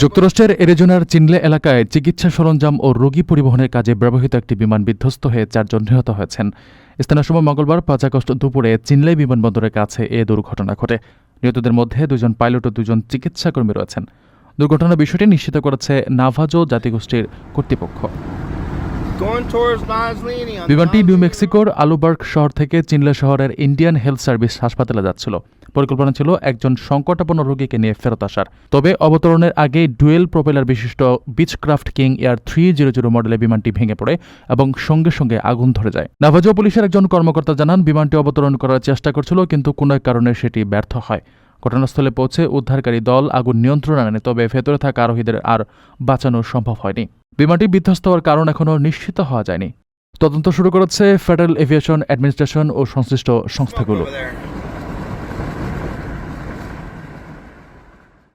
যুক্তরাষ্ট্রের এরিজোনার চিনলে এলাকায় চিকিৎসা সরঞ্জাম ও রোগী পরিবহনের কাজে ব্যবহৃত একটি বিমান বিধ্বস্ত হয়ে চারজন নিহত হয়েছেন। স্থানীয় সময় মঙ্গলবার পাঁচ আগস্ট দুপুরে চিনলে বিমানবন্দরের কাছে এ দুর্ঘটনা ঘটে। নিহতদের মধ্যে দুজন পাইলট ও দুজন চিকিৎসাকর্মী রয়েছেন। দুর্ঘটনার বিষয়টি নিশ্চিত করেছে নাভাজো জাতিগোষ্ঠীর কর্তৃপক্ষ. বিমানটি নিউ মেক্সিকোর আলুবার্গ শহর থেকে চিনলে শহরের ইন্ডিয়ান হেলথ সার্ভিস হাসপাতালে যাচ্ছিল। পরিকল্পনা ছিল একজন সংকটাপন্ন রোগীকে নিয়ে ফেরত আসার। তবে অবতরণের আগে ডুয়েল প্রোপেলার বিশিষ্ট Beechcraft King Air three zero zero মডেলের বিমানটি ভেঙে পড়ে এবং সঙ্গে সঙ্গে আগুন ধরে যায়। নাভাজো পুলিশের একজন কর্মকর্তা জানান, বিমানটি অবতরণ করার চেষ্টা করছিল, কিন্তু কোনো এক কারণে সেটি ব্যর্থ হয়। ঘটনাস্থলে পৌঁছে উদ্ধারকারী দল আগুন নিয়ন্ত্রণ আনে তবে ভেতরে থাকা আরোহীদের আর বাঁচানো সম্ভব হয়নি। বিমানটি বিধ্বস্ত হওয়ার কারণ এখনও নিশ্চিত হওয়া যায়নি। তদন্ত শুরু করেছে ফেডারেল এভিয়েশন অ্যাডমিনিস্ট্রেশন ও সংশ্লিষ্ট সংস্থাগুলো।